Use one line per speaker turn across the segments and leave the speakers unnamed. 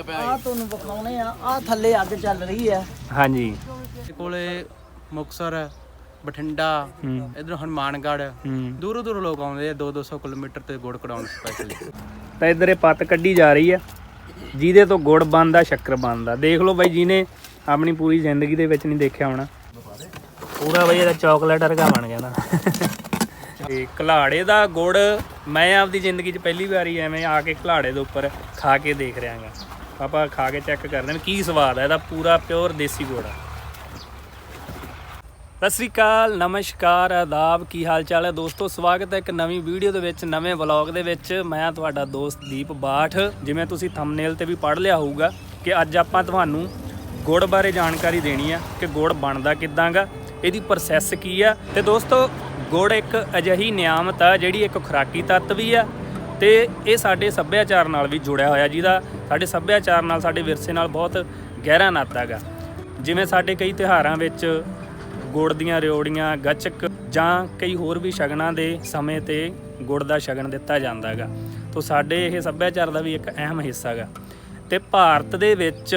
ਆ ਤੁਹਾਨੂੰ ਵਿਖਾਉਣੇ ਆ ਆ ਥੱਲੇ ਅੱਗ ਚੱਲ ਰਹੀ ਹੈ।
ਹਾਂਜੀ।
ਸਾਡੇ ਕੋਲੇ ਮੁਕਸਰ ਬਠਿੰਡਾ
ਹੂੰ।
ਇਧਰ ਹਨੂਮਾਨਗੜ੍ਹ
ਹੂੰ।
ਦੂਰੋਂ ਦੂਰੋਂ ਲੋਕ ਆਉਂਦੇ ਆ 2-200 ਕਿਲੋਮੀਟਰ ਤੇ ਗੁੜ ਕਢਾਉਣ ਸਪੈਸ਼ਲੀ
ਤਾਂ ਇੱਧਰ ਇਹ ਪੱਤ ਕੱਢੀ ਜਾ ਰਹੀ ਆ ਜਿਹਦੇ ਤੋਂ ਗੁੜ ਬਣਦਾ ਸ਼ੱਕਰ ਬਣਦਾ। ਦੇਖ ਲਓ ਬਾਈ ਜਿਹਨੇ ਆਪਣੀ ਪੂਰੀ ਜ਼ਿੰਦਗੀ ਦੇ ਵਿੱਚ ਨਹੀਂ ਦੇਖਿਆ ਹੋਣਾ। ਪੂਰਾ ਬਈ ਇਹਦਾ ਚਾਕਲੇਟ ਵਰਗਾ ਬਣ ਗਿਆ ਨਾ। ਤੇ ਘਲਾੜੇ ਦਾ ਗੁੜ ਮੈਂ ਆਪਦੀ ਜ਼ਿੰਦਗੀ 'ਚ ਪਹਿਲੀ ਵਾਰੀ ਐਵੇਂ ਆ ਕੇ ਘਲਾੜੇ ਦੇ ਉੱਪਰ ਖਾ ਕੇ ਦੇਖ ਰਿਹਾਗਾ ਆਪਾਂ ਖਾ ਕੇ ਚੈੱਕ ਕਰਦੇ ਹਾਂ ਕੀ ਸਵਾਦ ਹੈ ਇਹਦਾ ਪੂਰਾ ਪਿਓਰ ਦੇਸੀ ਗੁੜ ਆ। ਸਤਿ ਸ੍ਰੀ ਅਕਾਲ, ਨਮਸਕਾਰ, ਆਦਾਬ, ਕੀ ਹਾਲ ਚਾਲ ਹੈ ਦੋਸਤੋ, ਸਵਾਗਤ ਹੈ ਇੱਕ ਨਵੀਂ ਵੀਡੀਓ ਦੇ ਵਿੱਚ, ਨਵੇਂ ਵਲੌਗ ਦੇ ਵਿੱਚ। ਮੈਂ ਤੁਹਾਡਾ ਦੋਸਤ ਦੀਪ ਬਾਠ, ਜਿਵੇਂ ਤੁਸੀਂ ਥੰਬਨੇਲ ਤੇ ਵੀ ਪੜ੍ਹ ਲਿਆ ਹੋਊਗਾ ਕਿ ਅੱਜ ਆਪਾਂ ਤੁਹਾਨੂੰ ਗੁੜ ਬਾਰੇ ਜਾਣਕਾਰੀ ਦੇਣੀ ਆ ਕਿ ਗੁੜ ਬਣਦਾ ਕਿੱਦਾਂਗਾ ਇਹਦੀ ਪ੍ਰੋਸੈਸ ਕੀ ਆ। ਤੇ ਦੋਸਤੋ, ਗੁੜ ਇੱਕ ਅਜਿਹੀ ਨਿਆਮਤ ਆ ਜਿਹੜੀ ਇੱਕ ਖੁਰਾਕੀ ਤੱਤ ਵੀ ਆ ਤੇ ਇਹ ਸਾਡੇ ਸੱਭਿਆਚਾਰ ਨਾਲ ਵੀ ਜੁੜਿਆ ਹੋਇਆ, ਜਿਹਦਾ ਸਾਡੇ ਸੱਭਿਆਚਾਰ ਨਾਲ, ਸਾਡੇ ਵਿਰਸੇ ਨਾਲ ਬਹੁਤ ਗਹਿਰਾ ਨਾਤਾ ਹੈਗਾ। ਜਿਵੇਂ ਸਾਡੇ ਕਈ ਤਿਉਹਾਰਾਂ ਵਿੱਚ ਗੁੜ ਦੀਆਂ ਰਿਓੜੀਆਂ, ਗੱਚਕ ਜਾਂ ਕਈ ਹੋਰ ਵੀ ਸ਼ਗਨਾਂ ਦੇ ਸਮੇਂ ਤੇ ਗੁੜ ਦਾ ਸ਼ਗਨ ਦਿੱਤਾ ਜਾਂਦਾ ਹੈਗਾ। ਤੋਂ ਸਾਡੇ ਇਹ ਸੱਭਿਆਚਾਰ ਦਾ ਵੀ ਇੱਕ ਅਹਿਮ ਹਿੱਸਾ ਹੈਗਾ। ਤੇ ਭਾਰਤ ਦੇ ਵਿੱਚ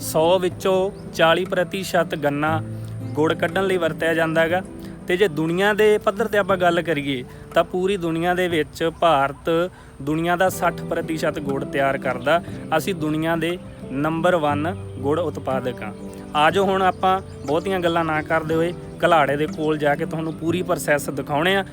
100 ਵਿੱਚੋਂ 40% ਗੰਨਾ ਗੁੜ ਕੱਢਣ ਲਈ ਵਰਤਿਆ ਜਾਂਦਾ ਹੈਗਾ। ਤੇ ਜੇ ਦੁਨੀਆ ਦੇ ਪੱਧਰ ਤੇ ਆਪਾਂ ਗੱਲ ਕਰੀਏ ਤਾਂ ਪੂਰੀ ਦੁਨੀਆ ਦੇ ਵਿੱਚ ਭਾਰਤ ਦੁਨੀਆ ਦਾ 60% ਗੁੜ ਤਿਆਰ ਕਰਦਾ। ਅਸੀਂ ਦੁਨੀਆ ਦੇ ਨੰਬਰ 1 ਗੁੜ ਉਤਪਾਦਕ ਹਾਂ। ਆਜੋ ਹੁਣ ਆਪਾਂ ਬਹੁਤੀਆਂ ਗੱਲਾਂ ਨਾ ਕਰਦੇ ਹੋਏ ਘਲਾੜੇ ਦੇ ਕੋਲ ਜਾ ਕੇ ਤੁਹਾਨੂੰ ਪੂਰੀ ਪ੍ਰੋਸੈਸ ਦਿਖਾਉਣੇ ਆ।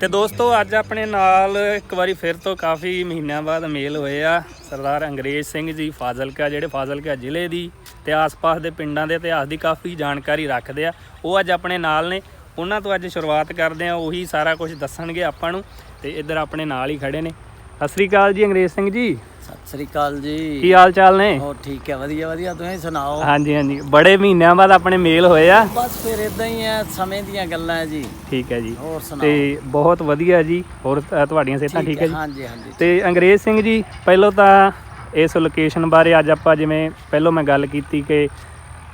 ਤੇ ਦੋਸਤੋ, ਅੱਜ ਆਪਣੇ ਨਾਲ ਇੱਕ ਵਾਰੀ ਫਿਰ ਤੋਂ ਕਾਫੀ ਮਹੀਨਿਆਂ ਬਾਅਦ ਮੇਲ ਹੋਏ ਆ ਸਰਦਾਰ ਅੰਗਰੇਜ਼ ਸਿੰਘ ਜੀ ਫਾਜ਼ਿਲਕਾ, ਜਿਹੜੇ ਫਾਜ਼ਿਲਕਾ ਜ਼ਿਲ੍ਹੇ ਦੀ ਤੇ ਆਸ-ਪਾਸ ਦੇ ਪਿੰਡਾਂ ਦੇ ਇਤਿਹਾਸ ਦੀ ਕਾਫੀ ਜਾਣਕਾਰੀ ਰੱਖਦੇ ਆ। ਉਹ ਅੱਜ ਆਪਣੇ ਨਾਲ ਨੇ। ਉਹਨਾਂ ਤੋਂ ਅੱਜ ਸ਼ੁਰੂਆਤ ਕਰਦੇ ਆ ਉਹੀ ਸਾਰਾ ਕੁਝ ਦੱਸਣਗੇ ਆਪਾਂ ਨੂੰ ਤੇ ਇੱਧਰ ਆਪਣੇ ਨਾਲ ਹੀ ਖੜੇ ਨੇ। ਸਤਿ ਸ੍ਰੀ ਅਕਾਲ ਜੀ ਅੰਗਰੇਜ਼ ਸਿੰਘ ਜੀ।
ਸਤਿ ਸ੍ਰੀ ਅਕਾਲ
ਕੀ
ਜੀ
ਹਾਲ ਚਾਲ ਨੇ?
ਹੋ ਠੀਕ ਹੈ ਵਧੀਆ ਵਧੀਆ। ਤੁਸੀਂ ਸੁਣਾਓ?
ਹਾਂਜੀ ਹਾਂਜੀ। ਬੜੇ ਮਹੀਨਿਆਂ ਬਾਅਦ ਆਪਣੇ ਮੇਲ ਹੋਏ ਆ।
ਬਸ ਫਿਰ ਇਦਾਂ ਹੀ ਹੈ ਸਮੇਂ ਦੀਆਂ ਗੱਲਾਂ ਜੀ।
ਠੀਕ ਹੈ ਜੀ।
ਹੋਰ ਸੁਣਾਓ?
ਤੇ ਬਹੁਤ ਵਧੀਆ ਜੀ। ਹੋਰ ਤੁਹਾਡੀਆਂ ਸਿਹਤਾਂ ਠੀਕ ਹੈ ਜੀ?
ਹਾਂਜੀ ਹਾਂਜੀ।
ਤੇ ਅੰਗਰੇਜ਼ ਸਿੰਘ ਜੀ ਪਹਿਲਾਂ ਤਾਂ ਇਸ ਲੋਕੇਸ਼ਨ ਬਾਰੇ ਅੱਜ ਆਪਾਂ ਜਿਵੇਂ ਪਹਿਲਾਂ ਮੈਂ ਗੱਲ ਕੀਤੀ ਕਿ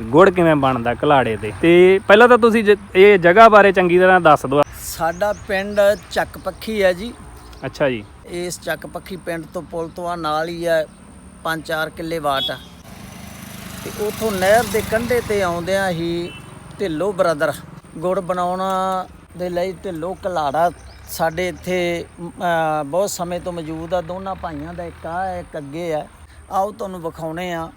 ਗੁੜ ਕਿਵੇਂ ਬਣਦਾ ਘਲਾੜੇ ਤੇ ਤੇ ਪਹਿਲਾਂ ਤਾਂ ਤੁਸੀਂ ਜ- ਇਹ ਜਗ੍ਹਾ ਬਾਰੇ ਚੰਗੀ ਤਰ੍ਹਾਂ ਦੱਸ ਦਿਓ।
ਸਾਡਾ ਪਿੰਡ ਚੱਕ ਪੱਖੀ ਹੈ ਜੀ।
ਅੱਛਾ ਜੀ।
ਇਸ ਚੱਕ ਪੱਖੀ ਪਿੰਡ ਤੋਂ ਪੁਲ ਤੋਂ ਆ ਨਾਲ ਹੀ ਹੈ 5-4 ਕਿੱਲੇ ਵਾਟ ਆ। ਤੇ ਉਥੋਂ ਨਹਿਰ ਦੇ ਕੰਢੇ ਤੇ ਆਉਂਦਿਆਂ ਹੀ ਢਿੱਲੋ ਬ੍ਰਦਰ ਗੁੜ ਬਣਾਉਣ ਦੇ ਲਈ ਢਿੱਲੋ ਕਲਾੜਾ ਸਾਡੇ ਇੱਥੇ ਅਹ, ਬਹੁਤ ਸਮੇਂ ਤੋਂ ਮੌਜੂਦ ਆ। ਦੋਨਾਂ ਭਾਈਆਂ ਦਾ ਇੱਕ ਆ ਇੱਕ ਅੱਗੇ ਆ। ਆਓ ਤੁਹਾਨੂੰ ਵਿਖਾਉਣੇ ਆ।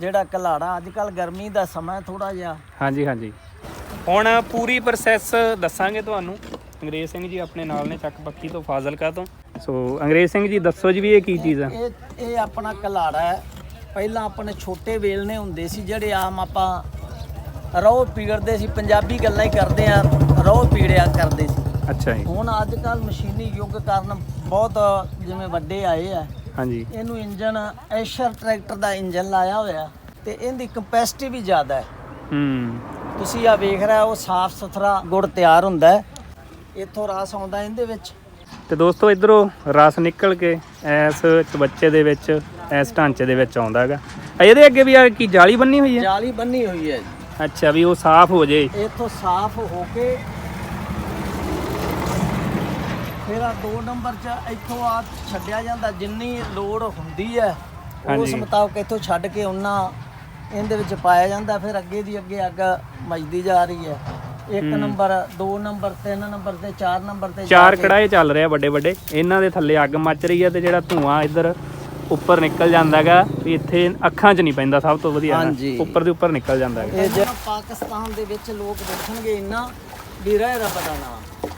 ਜਿਹੜਾ ਕਲਾੜਾ ਅੱਜ ਕੱਲ ਗਰਮੀ ਦਾ ਸਮਾਂ ਥੋੜਾ ਜਿਹਾ।
ਹਾਂਜੀ ਹਾਂਜੀ। ਹੁਣ ਪੂਰੀ ਪ੍ਰੋਸੈਸ ਦੱਸਾਂਗੇ ਤੁਹਾਨੂੰ। ਅੰਗਰੇਜ਼ ਸਿੰਘ ਜੀ ਆਪਣੇ ਨਾਲ ਨੇ ਚੱਕ ਪੱਕੀ ਤੋਂ ਫਾਜ਼ਿਲਕਾ ਤੋਂ। ਸੋ ਅੰਗਰੇਜ਼ ਸਿੰਘ ਜੀ ਦੱਸੋ ਜੀ ਵੀ ਇਹ ਕੀ ਚੀਜ਼ ਆ?
ਇਹ ਇਹ ਆਪਣਾ ਕਲਾੜਾ ਹੈ। ਪਹਿਲਾਂ ਆਪਣੇ ਛੋਟੇ ਵੇਲਣੇ ਹੁੰਦੇ ਸੀ ਜਿਹੜੇ ਆਮ ਆਪਾਂ ਰੋਹ ਪੀੜਦੇ ਸੀ ਪੰਜਾਬੀ ਗੱਲਾਂ ਹੀ ਕਰਦੇ ਆ ਰੋਹ ਪੀੜਿਆ ਕਰਦੇ ਸੀ।
ਅੱਛਾ ਜੀ।
ਹੁਣ ਅੱਜ ਕੱਲ ਮਸ਼ੀਨੀ ਯੁੱਗ ਕਾਰਨ ਬਹੁਤ ਜਿਵੇਂ ਵੱਡੇ ਆਏ ਆ।
ਹਾਂਜੀ।
ਇਹਨੂੰ ਇੰਜਨ ਐਸ਼ਰ ਟਰੈਕਟਰ ਦਾ ਇੰਜਨ ਲਾਇਆ ਹੋਇਆ ਤੇ ਇਹਦੀ ਕਪੈਸਿਟੀ ਵੀ ਜ਼ਿਆਦਾ ਹੈ।
ਹੂੰ।
ਤੁਸੀਂ ਆ ਵੇਖ ਰਿਹਾ ਉਹ ਸਾਫ਼ ਸੁਥਰਾ ਗੁੜ ਤਿਆਰ ਹੁੰਦਾ ਹੈ। ਇੱਥੋਂ ਰਸ ਆਉਂਦਾ ਇਹਦੇ ਵਿੱਚ।
ਤੇ ਦੋਸਤੋ ਇਧਰੋਂ ਰਸ ਨਿਕਲ ਕੇ ਐਸ ਚਬੱਚੇ ਦੇ ਵਿੱਚ ਐਸ ਢਾਂਚੇ ਦੇ ਵਿੱਚ ਆਉਂਦਾ ਹੈਗਾ। ਇਹਦੇ ਅੱਗੇ ਵੀ ਆ ਕੀ ਜਾਲੀ ਬੰਨੀ ਹੋਈ ਹੈ?
ਜਾਲੀ ਬੰਨੀ ਹੋਈ ਹੈ
ਅੱਛਾ ਵੀ ਉਹ ਸਾਫ਼ ਹੋ ਜੇ।
ਇੱਥੋਂ ਸਾਫ਼ ਹੋ ਕੇ ਫਿਰ ਆ ਦੋ ਨੰਬਰ ਚ ਇੱਥੋਂ ਆ ਛੱਡਿਆ ਜਾਂਦਾ ਜਿੰਨੀ ਲੋਡ ਹੁੰਦੀ ਹੈ ਉਸ
ਹਾਂਜੀ।
ਮੁਤਾਬਕ ਇੱਥੋਂ ਛੱਡ ਕੇ ਉਹਨਾਂ ਇਹਦੇ ਵਿੱਚ ਪਾਇਆ ਜਾਂਦਾ ਫਿਰ ਅੱਗੇ ਦੀ ਅੱਗੇ ਅੱਗ ਮਜਦੀ ਜਾ ਰਹੀ ਹੈ ਇੱਕ ਨੰਬਰ ਦੋ ਨੰਬਰ ਤਿੰਨ ਨੰਬਰ ਤੇ ਚਾਰ ਨੰਬਰ ਤੇ ਜਾ
ਚਾਰ
ਕੇ-
ਕੜਾਏ ਚੱਲ ਰਹੇ ਆ ਵੱਡੇ ਵੱਡੇ ਇਹਨਾਂ ਦੇ ਥੱਲੇ ਅੱਗ ਮੱਚ ਰਹੀ ਹੈ ਤੇ ਜਿਹੜਾ ਧੂਆਂ ਇੱਧਰ ਉੱਪਰ ਨਿਕਲ ਜਾਂਦਾ ਹੈਗਾ ਵੀ ਇੱਥੇ ਅੱਖਾਂ 'ਚ ਨਹੀਂ ਪੈਂਦਾ ਸਭ ਤੋਂ ਵਧੀਆ ਨਾ।
ਹਾਂਜੀ।
ਉੱਪਰ ਦੇ ਉੱਪਰ ਨਿਕਲ ਜਾਂਦਾ ਹੈਗਾ
ਇਹ ਜਿਹੜਾ ਪਾਕਿਸਤਾਨ ਦੇ ਵਿੱਚ ਲੋਕ ਦੇਖਣਗੇ ਇੰਨਾ ਵੀ ਰਹਿ ਦਾ ਨਾਮ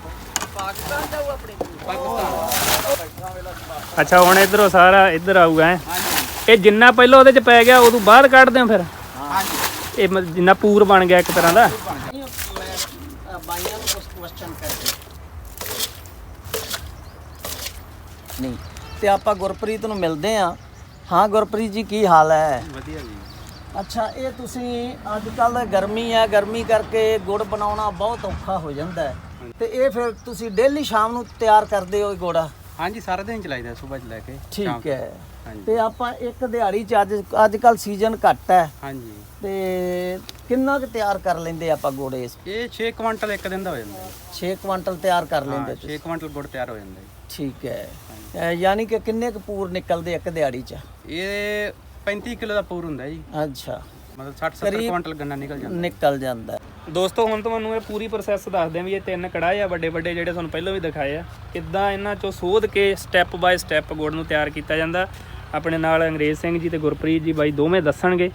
ਪਾਕਿਸਤਾਨ ਜਾਊ ਆਪਣੇ
ਅੱਛਾ ਹੁਣ ਇਧਰੋਂ ਸਾਰਾ ਇੱਧਰ ਆਊਗਾ ਹੈਂ। ਇਹ ਜਿੰਨਾ ਪਹਿਲਾਂ ਉਹਦੇ 'ਚ ਪੈ ਗਿਆ ਉਦੋਂ ਬਾਅਦ ਕੱਢਦੇ ਹੋ ਫਿਰ? ਇਹ ਮ- ਜਿੰਨਾ ਪੂਰ ਬਣ ਗਿਆ ਇੱਕ ਤਰ੍ਹਾਂ ਦਾ?
ਮੈਂ ਅ, ਬਾਈਆਂ ਨੂੰ ਕੁਝ ਕੁਐਸਚਨ ਕਰਦੇ ਨਹੀਂ ਤੇ ਆਪਾਂ ਗੁਰਪ੍ਰੀਤ ਨੂੰ ਮਿਲਦੇ ਆ। ਹਾਂ ਗੁਰਪ੍ਰੀਤ ਜੀ ਕੀ ਹਾਲ ਹੈ?
ਵਧੀਆ ਜੀ।
ਅੱਛਾ ਇਹ ਤੁਸੀਂ ਅੱਜ ਕੱਲ ਗਰਮੀ ਹੈ ਗਰਮੀ ਕਰਕੇ ਗੁੜ ਬਣਾਉਣਾ ਬਹੁਤ ਔਖਾ ਹੋ ਜਾਂਦਾ ਹੈ। ਤੇ ਇਹ ਫਿਰ ਤੁਸੀਂ ਡੇਲੀ ਸ਼ਾਮ ਨੂੰ ਤਿਆਰ ਕਰਦੇ ਹੋ ਇਹ ਗੁੜ
ਹਾਂਜੀ ਸਾਰਾ ਦਿਨ ਚਲਾਈਦਾ ਸਵੇਰ ਚ ਲੈ ਕੇ ਸ਼ਾਮ
ਠੀਕ ਹੈ।
ਹਾਂਜੀ।
ਤੇ ਆਪਾਂ ਇੱਕ ਦਿਹਾੜੀ ਚ ਅੱਜ ਅੱਜ ਕੱਲ ਸੀਜ਼ਨ ਘੱਟ ਹੈ।
ਹਾਂਜੀ।
ਤੇ ਕਿੰਨਾ ਕੁ ਤਿਆਰ ਕਰ ਲੈਂਦੇ ਆਪਾਂ ਗੁੜ
ਇਹ 6 ਕੁਇੰਟਲ ਇੱਕ ਦਿਨ ਦਾ ਹੋ ਜਾਂਦਾ
6 ਕੁਆਂਟਲ ਤਿਆਰ ਕਰ ਲੈਂਦੇ
ਜੀ 6 ਕੁਇੰਟਲ ਗੁੜ ਤਿਆਰ ਹੋ ਜਾਂਦਾ
ਠੀਕ ਹੈ। ਅਹ ਯਾਨੀ ਕਿ ਕਿੰਨੇ ਕੁ ਪੂਰ ਨਿਕਲਦੇ ਇੱਕ ਦਿਹਾੜੀ ਚ?
ਇਹ 35 ਕਿਲੋ ਦਾ ਪੂਰ ਹੁੰਦਾ ਜੀ।
ਅੱਛਾ।
ਮਤਲਬ 60 70
ਕਰੀਬ-
ਕੁਇੰਟਲ ਗੰਨਾ ਨਿਕਲ ਜਾਂਦਾ
ਨਿਕਲ ਜਾਂਦਾ
ਦੋਸਤੋ, ਹੁਣ ਤੁਹਾਨੂੰ ਇਹ ਪੂਰੀ ਪ੍ਰੋਸੈਸ ਦੱਸਦੇ ਆ ਵੀ ਇਹ ਤਿੰਨ ਕੜਾਹ ਆ, ਵੱਡੇ ਵੱਡੇ ਜਿਹੜੇ ਤੁਹਾਨੂੰ ਪਹਿਲਾਂ ਵੀ ਦਿਖਾਏ ਆ। ਕਿੱਦਾਂ ਇਹਨਾਂ ਚੋਂ ਸੋਧ ਕੇ ਸਟੈਪ ਬਾਏ ਸਟੈਪ ਗੁੜ ਨੂੰ ਤਿਆਰ ਕੀਤਾ ਜਾਂਦਾ। ਆਪਣੇ ਨਾਲ ਅੰਗਰੇਜ਼ ਸਿੰਘ ਜੀ ਤੇ ਗੁਰਪ੍ਰੀਤ ਜੀ ਬਾਈ ਦੋਵੇਂ ਦੱਸਣਗੇ।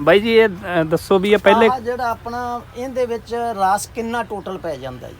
ਬਾਈ ਜੀ, ਇਹ ਦੱਸੋ ਵੀ ਇਹ ਪਹਿਲੇ
ਜਿਹੜਾ ਆਪਣਾ, ਇਹਦੇ ਵਿੱਚ ਰਾਸ ਕਿੰਨਾ ਟੋਟਲ ਪੈ ਜਾਂਦਾ ਜੀ?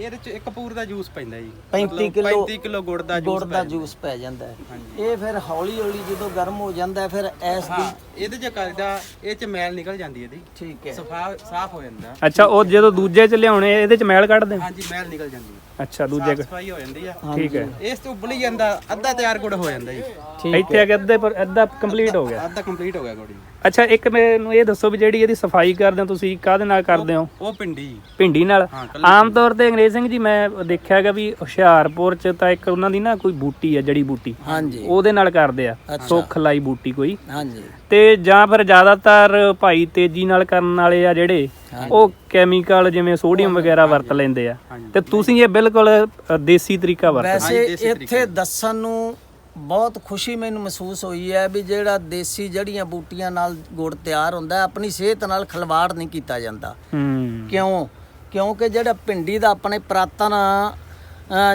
ਇਹਦੇ ਚ ਇੱਕ ਪੂਰ ਦਾ ਜੂਸ ਪੈਂਦਾ ਜੀ।
35
ਮਤਲਬ
ਕਿਲੋ
35 ਕਿਲੋ ਗੁੜ ਦਾ
ਗੁੜ
ਜੂਸ
ਦਾ ਜੂਸ ਪੈ ਜਾਂਦਾ ਹੈ। ਇਹ ਫਿਰ ਹੌਲੀ ਹੌਲੀ ਜਦੋਂ ਗਰਮ ਹੋ ਜਾਂਦਾ ਹੈ, ਫਿਰ ਐਸ ਦੀ
ਹਾਂ ਇਹਦੇ ਚ ਕਰਦਾ ਇਹ ਚ ਮੈਲ ਨਿਕਲ ਜਾਂਦੀ ਇਹਦੀ।
ਠੀਕ ਹੈ।
ਸਫਾ ਸਾਫ਼ ਹੋ ਜਾਂਦਾ।
ਅੱਛਾ ਉਹ ਜਦੋਂ ਦੂਜੇ ਚ ਲਿਆਉਣੇ ਇਹਦੇ ਚ ਮੈਲ ਕੱਢਦੇ ਹੋ?
ਹਾਂਜੀ ਮੈਲ ਨਿਕਲ ਜਾਂਦੀ ਹੈ।
ਅੱਛਾ ਦੂਜੇ
ਸਾਫ਼ ਸਫ਼ਾਈ ਹੋ ਜਾਂਦੀ ਆ
ਠੀਕ ਹੈ।
ਇਸ ਤੋਂ ਉਬਲੀ ਜਾਂਦਾ ਅੱਧਾ ਤਿਆਰ ਗੁੜ ਹੋ ਜਾਂਦਾ ਜੀ।
ਠੀਕ
ਇੱਥੇ ਆ ਕੇ ਅੱਧੇ ਪਰ ਅੱਧਾ ਕੰਪਲੀਟ ਹੋ ਗਿਆ?
ਅੱਧਾ ਕੰਪਲੀਟ ਹੋ ਗਿਆ ਗੁੜ ਜੀ।
ਅੱਛਾ ਇੱਕ ਮੈਨੂੰ ਇਹ ਦੱਸੋ ਵੀ ਜਿਹੜੀ ਇਹਦੀ ਸਫ਼ਾਈ ਕਰਦੇ ਹੋ ਤੁਸੀਂ ਕਾਹਦੇ ਨਾਲ ਕਰਦੇ ਹੋ?
ਉਹ ਪਿੰਡੀ।
ਭਿੰਡੀ ਨਾਲ?
ਹਾਂ,
ਆਮ ਤੌਰ ਤੇ ਅੰਗਰੇਜ਼ ਸਿੰਘ ਜੀ ਮੈਂ ਦੇਖਿਆਗਾ ਵੀ ਹੁਸ਼ਿਆਰਪੁਰ ਚ ਤਾਂ ਇੱਕ ਉਹਨਾਂ ਦੀ ਨਾ ਕੋਈ ਬੂਟੀ ਆ ਜੜੀ ਬੂਟੀ।
ਹਾਂਜੀ।
ਉਹਦੇ ਨਾਲ ਕਰਦੇ ਆ ਸੁੱਖ ਲਾਈ ਬੂਟੀ ਕੋਈ।
ਹਾਂਜੀ।
ਤੇ ਜਾਂ ਫਿਰ ਜ਼ਿਆਦਾਤਰ ਭਾਈ ਤੇਜ਼ੀ ਨਾਲ ਕਰਨ ਵਾਲੇ ਆ ਜਿਹੜੇ ਉਹ ਕੈਮੀਕਲ ਜਿਵੇਂ ਸੋਡੀਅਮ ਵਗੈਰਾ ਵਰਤ ਲੈਂਦੇ ਆ। ਤੇ ਤੁਸੀਂ ਇਹ ਬਿਲਕੁਲ ਅ, ਦੇਸੀ ਤਰੀਕਾ ਵਰਤ
ਵੈਸੇ
ਦੇਸੀ
ਇੱਥੇ ਦੱਸਣ ਨੂੰ ਬਹੁਤ ਖੁਸ਼ੀ ਮੈਨੂੰ ਮਹਿਸੂਸ ਹੋਈ ਹੈ ਵੀ ਜਿਹੜਾ ਦੇਸੀ ਜੜੀਆਂ ਬੂਟੀਆਂ ਨਾਲ ਗੁੜ ਤਿਆਰ ਹੁੰਦਾ ਆਪਣੀ ਸਿਹਤ ਨਾਲ ਖਿਲਵਾੜ ਨਹੀਂ ਕੀਤਾ ਜਾਂਦਾ।
ਹੂੰ।
ਕਿਉਂ? ਕਿਉਂਕਿ ਜਿਹੜਾ ਪਿੰਡੀ ਦਾ ਆਪਣੇ ਪ੍ਰਾਤਨ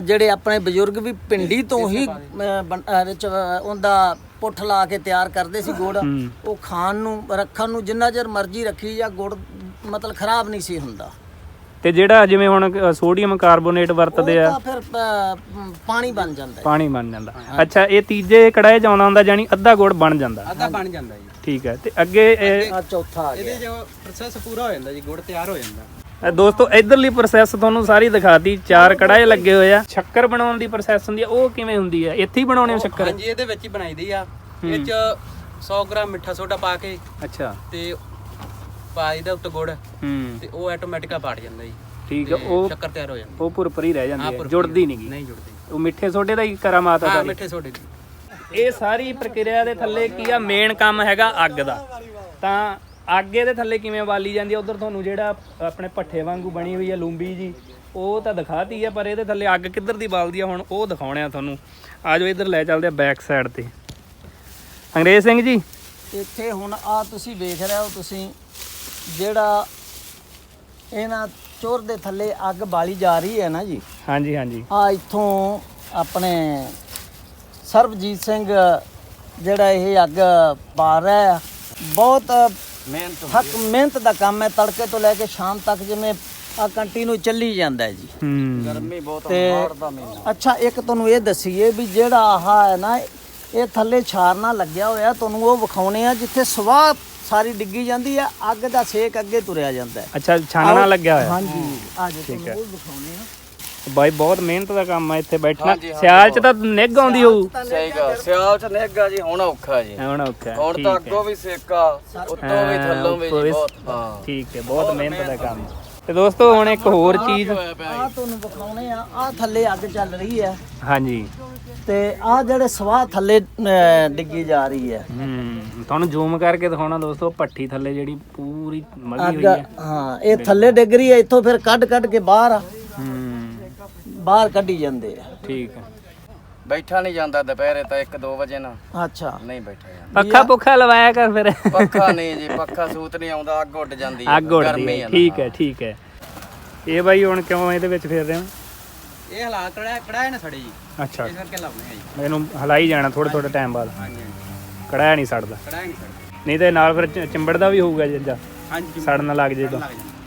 ਜਿਹੜੇ ਆਪਣੇ ਬਜ਼ੁਰਗ ਵੀ ਪਿੰਡੀ ਤੋਂ ਹੀ ਵਿੱਚ ਉਹਦਾ ਪੁੱਠ ਲਾ ਕੇ ਤਿਆਰ ਕਰਦੇ ਸੀ ਗੁੜ। ਉਹ ਖਾਣ ਨੂੰ ਰੱਖਣ ਨੂੰ ਜਿੰਨਾ ਚਿਰ ਮਰਜ਼ੀ ਰੱਖੀ ਜਾਂ ਗੁੜ ਮਤਲਬ ਖਰਾਬ ਨਹੀਂ ਸੀ ਹੁੰਦਾ।
ਤੇ ਜਿਹੜਾ ਜਿਵੇਂ ਹੁਣ ਸੋਡੀਅਮ ਕਾਰਬੋਨੇਟ ਵਰਤਦੇ
ਉਹ
ਆ।
ਤਾਂ ਫਿਰ ਪਾਣੀ ਬਣ ਜਾਂਦਾ ਹੈ।
ਪਾਣੀ ਬਣ ਜਾਂਦਾ। ਅੱਛਾ ਇਹ ਤੀਜੇ ਕੜਾਏ ਚ ਆਉਂਦਾ ਹੁੰਦਾ ਜਾਨੀ ਅੱਧਾ ਗੁੜ ਬਣ ਜਾਂਦਾ।
ਅੱਧਾ ਬਣ ਜਾਂਦਾ ਜੀ।
ਠੀਕ ਹੈ ਤੇ ਅੱਗੇ ਇਹ
ਆ ਚੌਥਾ ਆ ਗਿਆ।
ਇਹਦੇ ਜੋ ਪ੍ਰੋਸੈਸ ਪੂਰਾ ਹੋ ਜਾਂਦਾ ਜੀ ਗੁੜ ਤਿਆਰ ਹੋ ਜਾਂਦਾ।
ਅ, ਦੋਸਤੋ ਇਧਰਲੀ ਪ੍ਰੋਸੈਸ ਤੁਹਾਨੂੰ ਸਾਰੀ ਦਿਖਾਤੀ ਚਾਰ ਕੜਾਏ ਲੱਗੇ ਹੋਏ ਆ। ਸ਼ੱਕਰ ਬਣਾਉਣ ਦੀ ਪ੍ਰੋਸੈਸ ਹੁੰਦੀ ਆ ਉਹ ਕਿਵੇਂ ਹੁੰਦੀ ਆ? ਇੱਥੇ ਹੀ ਬਣਾਉਣੇ ਆ ਸ਼ੱਕਰ?
ਹਾਂਜੀ ਇਹਦੇ ਵਿੱਚ ਹੀ ਬਣਾਈਦੀ ਆ। ਇਹ ਚ 100 ਗ੍ਰਾਮ ਮਿੱਠਾ ਸੋਡਾ ਪਾ ਕੇ
ਅੱਛਾ।
ਤੇ ਪਾਈ ਦਾ ਉੱਤੇ ਗੁੜ
ਹੂੰ।
ਤੇ ਉਹ ਆਟੋਮੈਟਿਕਾ ਪਾੜ ਜਾਂਦਾ ਜੀ।
ਠੀਕ ਆ ਉਹ
ਸ਼ੱਕਰ ਤਿਆਰ ਹੋ ਜਾਂਦੀ।
ਉਹ ਪੁਰਪਰ ਹੀ ਰਹਿ ਜਾਂਦੀ ਹੈ ਜੁੜਦੀ ਨਹੀਂਗੀ
ਨਹੀਂ ਜੁੜਦੀ।
ਉਹ ਮਿੱਠੇ ਸੋਡੇ ਦਾ ਹੀ ਕਰਾਮਾਤ ਆ
ਹਾਂ ਮਿੱਠੇ ਸੋਡੇ ਦੀ।
ਇਹ ਸਾਰੀ ਪ੍ਰਕਿਰਿਆ ਦੇ ਥੱਲੇ ਕੀ ਆ ਮੇਨ ਕੰਮ ਹੈਗਾ ਅੱਗ ਦਾ। ਤਾਂ ਅੱਗ ਇਹਦੇ ਥੱਲੇ ਕਿਵੇਂ ਬਾਲੀ ਜਾਂਦੀ ਆ ਉਧਰ ਤੁਹਾਨੂੰ ਜਿਹੜਾ ਆਪਣੇ ਭੱਠੇ ਵਾਂਗੂ ਬਣੀ ਹੋਈ ਆ ਲੂੰਬੀ ਜੀ ਉਹ ਤਾਂ ਦਿਖਾਤੀ ਆ ਪਰ ਇਹਦੇ ਥੱਲੇ ਅੱਗ ਕਿੱਧਰ ਦੀ ਬਲਦੀ ਆ ਹੁਣ ਉਹ ਦਿਖਾਉਣੇ ਆ ਤੁਹਾਨੂੰ। ਆਜੋ ਇੱਧਰ ਲੈ ਚੱਲਦੇ ਆ ਬੈਕ ਸਾਈਡ ਤੇ। ਅੰਗਰੇਜ਼ ਸਿੰਘ ਜੀ।
ਇੱਥੇ ਹੁਣ ਆ ਤੁਸੀਂ ਵੇਖ ਰਹੇ ਹੋ ਤੁਸੀਂ ਜਿਹੜਾ ਇਹਨਾਂ ਚੋਰ ਦੇ ਥੱਲੇ ਅੱਗ ਬਾਲੀ ਜਾ ਰਹੀ ਹੈ ਨਾ ਜੀ।
ਹਾਂਜੀ ਹਾਂਜੀ।
ਆ ਇੱਥੋਂ ਆਪਣੇ ਸਰਬਜੀਤ ਸਿੰਘ ਜਿਹੜਾ ਇਹ ਅੱਗ ਬਾਲ ਰਿਹਾ ਹੈ। ਬਹੁਤ ਮਿਹਨਤ ਹੱਕ ਮਿਹਨਤ ਦਾ ਕੰਮ ਹੈ। ਤੜਕੇ ਤੋਂ ਲੈ ਕੇ ਸ਼ਾਮ ਤੱਕ ਜਿਵੇਂ ਆ ਕੰਟੀਨਿਊ ਚੱਲੀ ਜਾਂਦਾ ਹੈ ਜੀ।
ਹੂੰ।
ਗਰਮੀ ਬਹੁਤ ਤੇ ਅੱਛਾ ਇੱਕ ਤੁਹਾਨੂੰ ਇਹ ਦੱਸੀਏ ਵੀ ਜਿਹੜਾ ਆਹ ਹੈ ਨਾ ਇਹ ਥੱਲੇ ਛਾਰਨਾ ਲੱਗਿਆ ਹੋਇਆ। ਤੁਹਾਨੂੰ ਉਹ ਵਿਖਾਉਣੇ ਆ ਜਿੱਥੇ ਸਵਾਹ ਸਾਰੀ ਡਿੱਗੀ ਜਾਂਦੀ ਆ ਅੱਗ ਦਾ ਸੇਕ ਅੱਗੇ ਤੁਰਿਆ ਜਾਂਦਾ ਹੈ।
ਅੱਛਾ ਛਾਨਣਾ ਲੱਗਿਆ ਹੋਇਆ।
ਹਾਂਜੀ ਆ ਜੇ ਤੁਹਾਨੂੰ ਉਹ ਵਿਖਾਉਣੇ ਆ।
ਬਾਈ ਬਹੁਤ ਮਿਹਨਤ ਦਾ ਕੰਮ ਆ ਇੱਥੇ ਬੈਠਣਾ। ਸਿਆਲ ਚ ਤਾਂ ਨਿੱਘ ਆਉਂਦੀ ਹੋਊ।
ਸਹੀ ਗੱਲ ਸਿਆਲ ਚ ਨਿੱਘਾ ਜੀ ਹੁਣ ਔਖਾ ਜੀ।
ਹੁਣ ਔਖਾ ਹੈ।
ਹੁਣ
ਠੀਕ
ਤਾਂ
ਹੈ।
ਅੱਗੋਂ ਵੀ ਸੇਕਾ ਉੱਤੋਂ ਵੀ ਥੱਲੋਂ ਵੀ
ਉੱਤੋਂ
ਜੀ
ਵੀ-
ਬਹੁਤ ਹਾਂ।
ਠੀਕ ਹੈ ਬਹੁਤ ਮਿਹਨਤ ਦਾ ਕੰਮ ਤੇ ਦੋਸਤੋ ਹੁਣ ਇੱਕ ਹੋਰ ਚੀਜ਼
ਆ ਤੁਹਾਨੂੰ ਵਿਖਾਉਣੇ ਆ। ਆ ਥੱਲੇ ਅੱਗ ਚੱਲ ਰਹੀ ਹੈ।
ਹਾਂਜੀ।
ਤੇ ਆ ਜਿਹੜੇ ਸਵਾਹ ਥੱਲੇ ਡਿੱਗੀ ਜਾ ਰਹੀ ਹੈ।
ਹੂੰ। ਤੁਹਾਨੂੰ ਜ਼ੂਮ ਕਰਕੇ ਦਿਖਾਉਣਾ ਦੋਸਤੋ ਭੱਠੀ ਥੱਲੇ ਜਿਹੜੀ ਪੂਰੀ
ਅੱਗ
ਹੋਈ ਹੈ।
ਹਾਂ ਇਹ ਥੱਲੇ ਡਿੱਗ ਰਹੀ ਹੈ ਇੱਥੋਂ ਫਿਰ ਕੱਢ ਕੱਢ ਕੇ ਬਾਹਰ
ਹੂੰ।
ਬਾਹਰ ਕੱਢੀ ਜਾਂਦੇ ਆ।
ਠੀਕ ਹੈ।
ਬੈਠਾ ਨਹੀਂ ਜਾਂਦਾ ਦੁਪਹਿਰੇ ਤਾਂ 1-2 ਵਜੇ ਨਾ।
ਅੱਛਾ।
ਨਹੀਂ ਬੈਠਾ ਜਾਂਦਾ।
ਪੱਖਾ ਪੁੱਖਾ ਲਵਾਇਆ ਕਰ ਫਿਰ।
ਪੱਖਾ ਨਹੀਂ ਜੀ ਪੱਖਾ ਸੂਤ ਨਹੀਂ ਆਉਂਦਾ ਅੱਗ ਉੱਡ ਜਾਂਦੀ ਹੈ
ਅੱਗ ਉੱਡਦੀ
ਗਰਮੀ
ਹੈ। ਠੀਕ ਹੈ ਠੀਕ ਹੈ। ਇਹ ਬਾਈ ਹੁਣ ਕਿਉਂ ਇਹਦੇ ਵਿੱਚ ਫੇਰ ਰਹੇ ਹੋ?
ਇਹ ਹਾਲਾਤ ਕੜਾ ਕੜਾਏ ਨਾ ਸੜੇ ਜੀ।
ਅੱਛਾ।
ਇਸ ਕਰਕੇ ਲਾਉਣੇ ਆ ਜੀ।
ਇਹਨੂੰ ਹਲਾਈ ਜਾਣਾ ਥੋੜੇ ਥੋੜੇ ਟਾਈਮ ਬਾਅਦ।
ਹਾਂਜੀ
ਕੜਾਇਆ ਨਹੀਂ ਸੜਦਾ।
ਕੜਾਏ ਨਹੀਂ ਸੜੇ
ਨਹੀਂ ਤੇ ਨਾਲ ਫਿਰ ਚ- ਚਿੰਬੜਦਾ ਵੀ ਹੋਊਗਾ ਜਿੱਦਾਂ
ਹਾਂਜੀ
ਸੜਨ ਲੱਗ ਜੇ ਤਾਂ।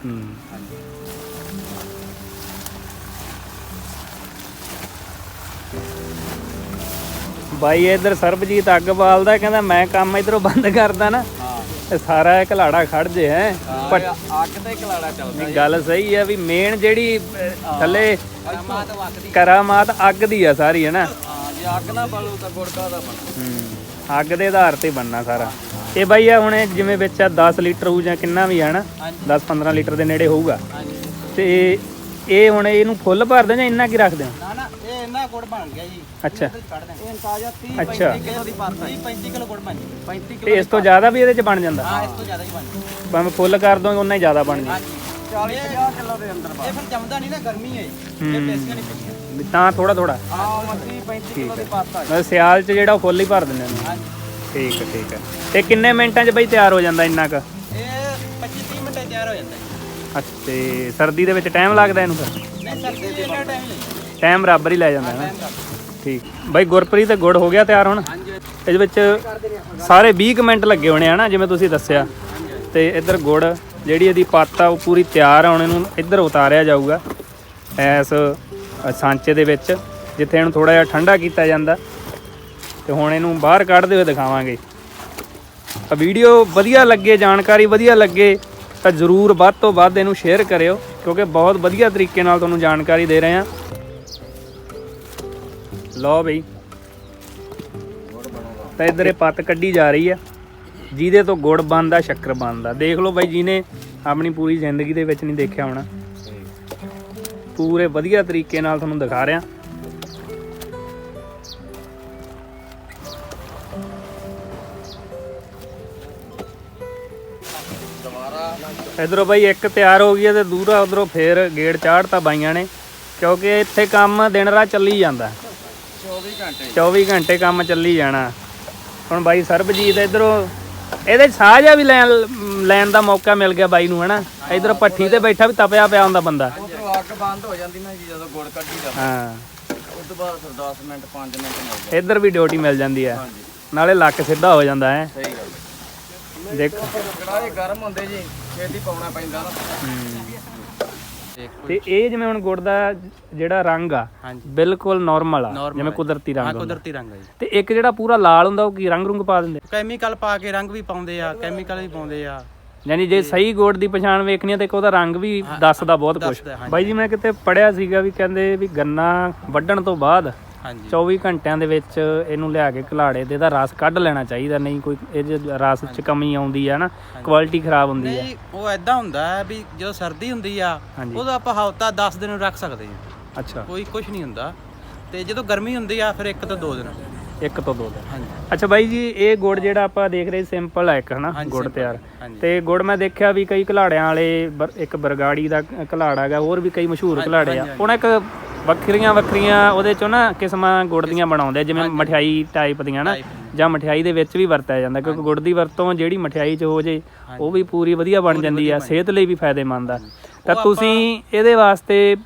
ਹੂੰ। ਬਾਈ ਇਧਰ ਸਰਬਜੀਤ ਅੱਗ ਬਾਲਦਾ ਕਹਿੰਦਾ ਮੈਂ ਕੰਮ ਇਧਰੋਂ ਬੰਦ ਕਰਦਾ ਨਾ।
ਹਾਂ।
ਤੇ ਸਾਰਾ ਇਹ ਘਲਾੜਾ ਖੜ ਜੇ ਹੈ।
ਅੱਗ ਤੇ ਕਲਾੜਾ ਚੱਲਦਾ
ਨਹੀਂ ਗੱਲ ਸਹੀ ਹੈ ਵੀ ਮੇਨ ਜਿਹੜੀ ਥੱਲੇ ਕਰਾਮਾਤ ਅੱਗ ਦੀ। ਆ ਸਾਰੀ ਹੈ ਨਾ
ਹਾਂ ਜੇ ਅੱਗ ਨਾ ਬਲੂ ਤਾਂ ਗੁੜਕਾ ਦਾ ਬਣਾ
ਹੂੰ ਅੱਗ ਦੇ ਆਧਾਰ ਤੇ ਬਣਨਾ ਸਾਰਾ। ਇਹ ਬਾਈ ਆ ਹੁਣ ਜਿਵੇਂ ਵਿੱਚ ਆ 10 ਲੀਟਰ ਹੋਊ ਜਾਂ ਕਿੰਨਾ ਵੀ ਹੈ ਨਾ 10 15 ਲੀਟਰ ਦੇ ਨੇੜੇ ਹੋਊਗਾ। ਤੇ ਇਹ ਹੁਣ ਇਹਨੂੰ ਫੁੱਲ ਭਰਦੇ ਜਾਂ ਇੰਨਾ ਕੀ ਰੱਖਦੇ ਹੋ
ਨਾ ਨਾ ਇਹ ਇੰਨਾ ਗੁੜ ਬਣ ਗਿਆ ਜੀ।
ਅੱਛਾ।
ਇਹ 30
ਅੱਛਾ।
ਕਿਲੋ ਦੀ ਪਾਤਾ 35 ਕਿਲੋ ਗੁੜ ਬਣ ਜੀ 35
ਤੇ ਇਸ ਤੋਂ ਜ਼ਿਆਦਾ ਵੀ ਇਹਦੇ ਚ ਬਣ ਜਾਂਦਾ?
ਹਾਂ ਇਸ ਤੋਂ ਜ਼ਿਆਦਾ ਹੀ ਬਣ ਜੀ
ਭਾਵੇਂ ਫੁੱਲ ਕਰ ਦੋਗੇ ਉਨਾ ਹੀ ਜ਼ਿਆਦਾ ਬਣ ਜਾਂਦਾ
ਹਾਂਜੀ। 40 50 ਕਿਲੋ ਦੇ ਅੰਦਰ ਇਹ ਫਿਰ ਜੰਮਦਾ ਨਹੀਂ ਨਾ ਗਰਮੀ ਹੈ ਜੀ। ਇਹ ਪੇਸੀਆਂ ਨਹੀਂ ਪਈਆਂ।
ਵੀ ਤਾਂ ਥੋੜਾ ਥੋੜਾ
ਹਾਂ 30 35 ਕਿਲੋ ਦੀ ਪਾਤਾ
ਮਤਲਬ ਸਿਆਲ ਚ ਜਿਹੜਾ ਉਹ ਫੁੱਲ ਹੀ ਭਰ ਦਿੰਦੇ ਨੇ।
ਹਾਂਜੀ।
ਠੀਕ ਹੈ ਠੀਕ ਹੈ। ਤੇ ਕਿੰਨੇ ਮਿੰਟਾਂ 'ਚ ਬਈ ਤਿਆਰ ਹੋ ਜਾਂਦਾ ਇੰਨਾ ਕ?
ਇਹ 25 30 ਮਿੰਟਾਂ 'ਚ ਤਿਆਰ ਹੋ ਜਾਂਦਾ ਜੀ।
ਅੱਛਾ ਤੇ ਸਰਦੀ ਦੇ ਵਿੱਚ ਟਾਈਮ ਲੱਗਦਾ ਇਹਨੂੰ ਫਿਰ?
ਨਹੀਂ ਸਰਦੀ ਦੇ ਇੰਨਾ ਟਾਈਮ ਨਹੀਂ।
ਟਾਈਮ ਬਰਾਬਰ ਹੀ ਲੈ ਜਾਂਦਾ ਹੈ ਨਾ। ਠੀਕ। ਬਾਈ ਗੁਰਪ੍ਰੀਤ ਗੁੜ ਹੋ ਗਿਆ ਤਿਆਰ ਹੁਣ? ਇਹਦੇ ਵਿੱਚ ਸਾਰੇ 20 ਕੁ ਮਿੰਟ ਲੱਗੇ ਹੋਣੇ ਆ ਨਾ ਜਿਵੇਂ ਤੁਸੀਂ ਦੱਸਿਆ। ਤੇ ਇੱਧਰ ਗੁੜ ਜਿਹੜੀ ਇਹਦੀ ਪੱਤ ਆ ਉਹ ਪੂਰੀ ਤਿਆਰ ਆ ਹੁਣ ਇਹਨੂੰ ਇੱਧਰ ਉਤਾਰਿਆ ਜਾਊਗਾ। ਐਸ ਸਾਂਚੇ ਦੇ ਵਿੱਚ ਜਿੱਥੇ ਇਹਨੂੰ ਥੋੜਾ ਜਿਹਾ ਠੰਡਾ ਕੀਤਾ ਜਾਂਦਾ। ਤੇ ਹੁਣ ਇਹਨੂੰ ਬਾਹਰ ਕੱਢਦੇ ਹੋਏ ਦਿਖਾਵਾਂਗੇ। ਤਾਂ ਵੀਡੀਓ ਵਧੀਆ ਲੱਗੇ ਜਾਣਕਾਰੀ ਵਧੀਆ ਲੱਗੇ ਤਾਂ ਜਰੂਰ ਵੱਧ ਤੋਂ ਵੱਧ ਇਹਨੂੰ ਸ਼ੇਅਰ ਕਰਿਓ ਕਿਉਂਕਿ ਬਹੁਤ ਵਧੀਆ ਤਰੀਕੇ ਨਾਲ ਤੁਹਾਨੂੰ ਜਾਣਕਾਰੀ ਦੇ ਰਹੇ ਹਾਂ। ਲਓ ਬਈ। ਤਾਂ ਇੱਧਰ ਇਹ ਪੱਤ ਕੱਢੀ ਜਾ ਰਹੀ ਆ। ਜਿਹਦੇ ਤੋਂ ਗੁੜ ਬਣਦਾ, ਸ਼ੱਕਰ ਬਣਦਾ। ਦੇਖ ਲਓ ਬਾਈ ਜਿਹਨੇ ਆਪਣੀ ਪੂਰੀ ਜ਼ਿੰਦਗੀ ਦੇ ਵਿੱਚ ਨਹੀਂ ਦੇਖਿਆ ਹੋਣਾ। ਪੂਰੇ ਵਧੀਆ ਤਰੀਕੇ ਨਾਲ ਤੁਹਾਨੂੰ ਦਿਖਾ ਰਿਹਾ। ਇਧਰੋਂ ਬਾਈ ਇੱਕ ਤਿਆਰ ਹੋ ਗਈ ਹੈ ਤੇ ਦੂਰਾ ਉਧਰੋਂ ਫੇਰ ਗੇੜ ਚਾੜਤਾ ਬਾਈਆਂ ਨੇ। ਕਿਉਂਕਿ ਇੱਥੇ ਕੰਮ ਦਿਨ ਰਾਤ ਚੱਲੀ ਜਾਂਦਾ।
24 ਘੰਟੇ
24 ਘੰਟੇ ਕੰਮ ਚੱਲੀ ਜਾਣਾ। ਹੁਣ ਬਾਈ ਸਰਬਜੀਤ ਇਧਰੋਂ ਇਹਦੇ ਸਾਜਾ ਵੀ ਲੈਣ ਲੈਣ ਦਾ ਮੌਕਾ ਮਿਲ ਗਿਆ ਬਾਈ ਨੂੰ ਹਨਾ? ਇਧਰ ਪੱਠੀ ਤੇ ਬੈਠਾ ਵੀ ਤਪਿਆ ਪਿਆ ਹੁੰਦਾ ਬੰਦਾ।
ਉਧਰੋਂ ਅੱਗ ਬੰਦ ਹੋ ਜਾਂਦੀ ਨਾ ਜੀ ਜਦੋਂ ਗੁੜ ਕੱਢੀ ਦਾ।
ਹਾਂ।
ਉਸ ਤੋਂ ਬਾਅਦ ਫਿਰ 10 ਮਿੰਟ 5 ਮਿੰਟ ਮਿਲਦੇ
ਇਧਰ ਵੀ ਡਿਊਟੀ ਮਿਲ ਜਾਂਦੀ ਹੈ ਨਾਲੇ ਲੱਕ ਸਿੱਧਾ ਹੋ ਜਾਂਦਾ ਹੈ।
ਸਹੀ ਗੱਲ।
ਦੇਖੋ।
ਗਰਮ ਹੁੰਦੇ ਜੀ ਛੇਤੀ ਪਾਉਣਾ ਪੈਂਦਾ ਨਾ।
ਤੇ ਇਹ ਜਿਵੇਂ ਹੁਣ ਗੁੜ ਦਾ ਜਿਹੜਾ ਰੰਗ ਆ ਬਿਲਕੁਲ ਨਾਰਮਲ ਆ ਜਿਵੇਂ
ਆ।
ਕੁਦਰਤੀ
ਹਾਂ
ਰੰਗ ਹੁੰਦਾ।
ਕੁਦਰਤੀ ਰੰਗ ਹੈ ਜੀ।
ਤੇ ਇੱਕ ਜਿਹੜਾ ਪੂਰਾ ਲਾਲ ਹੁੰਦਾ ਉਹ ਕੀ ਰੰਗ ਰੁੰਗ ਪਾ ਦਿੰਦੇ?
ਕੈਮੀਕਲ ਪਾ ਕੇ ਰੰਗ ਵੀ ਪਾਉਂਦੇ ਆ ਕੈਮੀਕਲ ਵੀ ਪਾਉਂਦੇ ਆ।
ਯਾਨੀ ਜੇ ਸਹੀ ਗੁੜ ਦੀ ਪਛਾਣ ਵੇਖਣੀ ਆ ਤੇ ਇੱਕ ਉਹਦਾ ਰੰਗ ਵੀ ਦੱਸਦਾ ਬਹੁਤ ਕੁਝ। ਬਾਈ ਜੀ ਮੈਂ ਕਿਤੇ ਪੜਿਆ ਸੀਗਾ ਵੀ ਕਹਿੰਦੇ ਵੀ ਗੰਨਾ ਵੱਢਣ ਤੋਂ ਬਾਅਦ
ਹਾਂਜੀ।
24 ਘੰਟਿਆਂ ਦੇ ਵਿੱਚ ਇਹਨੂੰ ਲਿਆ ਕੇ ਘਲਾੜੇ ਤੇ ਇਹਦਾ ਰਸ ਕੱਢ ਲੈਣਾ ਚਾਹੀਦਾ ਨਹੀਂ ਕੋਈ ਇਹ ਰਸ 'ਚ ਕਮੀ ਆਉਂਦੀ ਹੈ ਨਾ ਕੁਆਲਿਟੀ ਖਰਾਬ ਹੁੰਦੀ ਹੈ
ਨਹੀਂ ਉਹ ਐਦਾਂ ਹੁੰਦਾ ਹੈ ਵੀ ਜਦੋਂ ਸਰਦੀ ਹੁੰਦੀ ਆ। ਉਦੋਂ ਆਪਾਂ ਹਫਤਾ 10 ਦਿਨ ਰੱਖ ਸਕਦੇ ਹਾਂ।
ਅੱਛਾ।
ਕੋਈ ਕੁਝ ਨਹੀਂ ਹੁੰਦਾ। ਤੇ ਜਦੋਂ ਗਰਮੀ ਹੁੰਦੀ ਆ ਫਿਰ ਇੱਕ ਤੋਂ ਦੋ ਦਿਨ।
ਇੱਕ ਤੋਂ ਦੋ ਦਿਨ।
ਹਾਂਜੀ।
ਅੱਛਾ ਬਾਈ ਜੀ ਇਹ ਗੁੜ ਜਿਹੜਾ ਆਪਾਂ ਦੇਖ ਰਹੇ ਸਿੰਪਲ ਹੈ ਇੱਕ ਹਨਾ? ਗੁੜ ਤਿਆਰ। ਤੇ ਗੁੜ ਮੈਂ ਦੇਖਿਆ ਵੀ ਕਈ ਘਲਾੜਿਆਂ ਵਾਲੇ ਇੱਕ ਬਰਗਾੜੀ ਦਾ ਘਲਾੜਾ ਹੈਗਾ ਹੋਰ ਵੀ ਕਈ ਮਸ਼ਹੂਰ ਘਲਾੜੇ ਆ। ਉਹਨਾਂ ਇੱਕ ਵੱਖਰੀਆਂ ਵੱਖਰੀਆਂ ਉਹਦੇ ਚੋਂ ਨਾ ਕਿਸਮਾਂ ਗੁੜ ਦੀਆਂ ਬਣਾਉਂਦੇ ਜਿਵੇਂ ਮਠਿਆਈ ਟਾਈਪ ਦੀਆਂ ਨਾ ਜਾਂ ਮਠਿਆਈ ਦੇ ਵਿੱਚ ਵੀ ਵਰਤਿਆ ਜਾਂਦਾ ਕਿਉਂਕਿ ਗੁੜ ਦੀ ਵਰਤੋਂ ਜਿਹੜੀ ਮਠਿਆਈ 'ਚ ਹੋ ਜੇ ਉਹ ਵੀ ਪੂਰੀ ਵਧੀਆ ਬਣ ਜਾਂਦੀ ਆ ਸਿਹਤ ਲਈ ਵੀ ਫਾਇਦੇਮੰਦ ਆ। ਤਾਂ ਤੁਸੀਂ ਇਹਦੇ ਵਾਸਤੇ